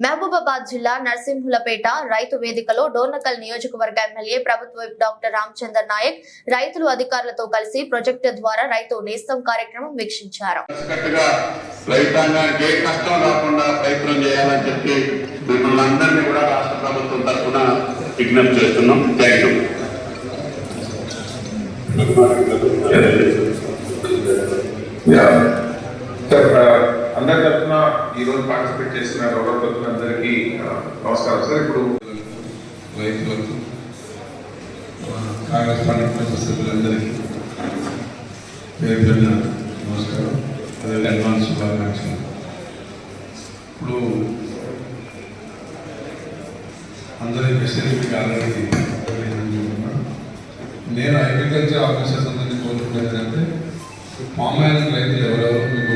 మహబూబాబాద్ జిల్లా నర్సింహులపేట రైతు వేదికలో డోర్నకల్ నియోజకవర్గ ఎమ్మెల్యే ప్రభుత్వ విప్ డాక్టర్ రామచందర్ నాయక్ రైతులు అధికారులతో కలిసి ప్రాజెక్టు ద్వారా రైతు నేస్తం కార్యక్రమం వీక్షించారు. విజ్ఞప్తి చేస్తున్నాం. థ్యాంక్ యూ ఈరోజు పార్టిసిపేట్ చేసిన గౌరవ అందరికీ నమస్కారం. సార్ ఇప్పుడు రైతులకు కాంగ్రెస్ పార్టీ కుటుంబ సభ్యులందరికీ పేరు పేరున నమస్కారం. అదే అడ్వాన్స్ శుభాకాంక్షలు. ఇప్పుడు అందరి మెసేజ్ మీకు ఆల్రెడీ నేను అగ్రికల్చర్ ఆఫీసర్స్ అందరినీ కోరుకునేది ఏంటంటే పామ్ ఆయిల్ రైతులు ఎవరెవరు? మీకు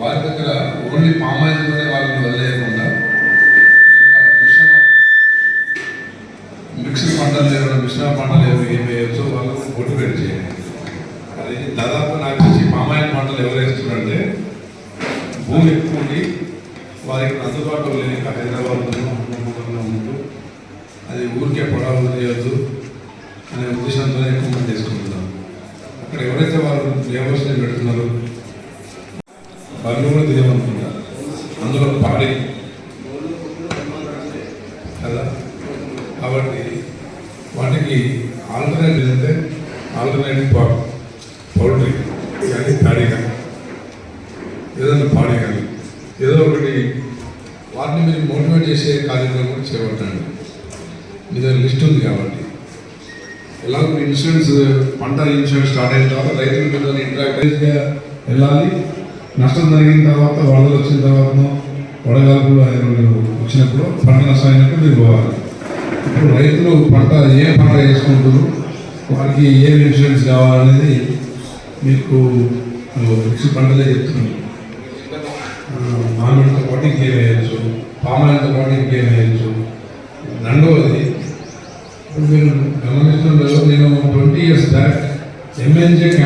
వారి దగ్గర ఓన్లీ పామ్ ఆయిల్తోనే వాళ్ళని వదిలేయకుండా మిశ్రమ మిక్స్డ్ పంటలు ఏమైనా మిశ్రమ పంటలు ఏమి ఏమి వేయచ్చో వాళ్ళు మోటివేట్ చేయాలి అది దాదాపు నాకు తెలిసి పామాయిల్ పంటలు ఎవరు వేస్తున్నారంటే భూమి ఎక్కువ ఉండి వారికి అందుబాటులో లేని హైదరాబాద్లో ఉంటూ అది ఊరికే పొడవు చేయొద్దు అనే ఉద్దేశంతో ఎక్కువ మంది చేసుకుంటున్నాం అక్కడ ఎవరైతే వాళ్ళు లేబర్స్ని పెడుతున్నారో వాళ్ళు కూడా అందులో పాడి. కదా? కాబట్టి వాటికి ఆల్టర్నేటివ్ అంటే ఆల్టర్నేటివ్ పౌల్ట్రీ కానీ ప్యాడీ కానీ. ఏదైనా పాడి కానీ. ఏదో ఒకటి వాటిని మీరు మోటివేట్ చేసే కార్యక్రమం కూడా చేపట్టండి మీ దగ్గర లిస్ట్ ఉంది కాబట్టి. ఎలాగో ఇన్సూరెన్స్ పంట ఇన్సూరెన్స్ స్టార్ట్ అయిన తర్వాత రైతుల మీద వెళ్ళాలి నష్టం జరిగిన తర్వాత వరదలు వచ్చిన తర్వాత వడగాల్పులు వచ్చినప్పుడు పంట నష్టం అయినప్పుడు మీరు పోవాలి ఇప్పుడు రైతులు పంట ఏ పంట వేసుకుంటారు వారికి ఏ ఇన్సూరెన్స్ కావాలనేది మీకు మిక్స్ పంటలే చెప్తున్నాను మామిడితో పాటు ఇంకేం వేయచ్చు పామాయిల్తో పాటు ఇంకేం వేయచ్చు. రెండవది ఇప్పుడు మీరు గమనిస్తున్నారు నేను ట్వంటీ ఇయర్స్ బ్యాక్ ఎంఎన్జే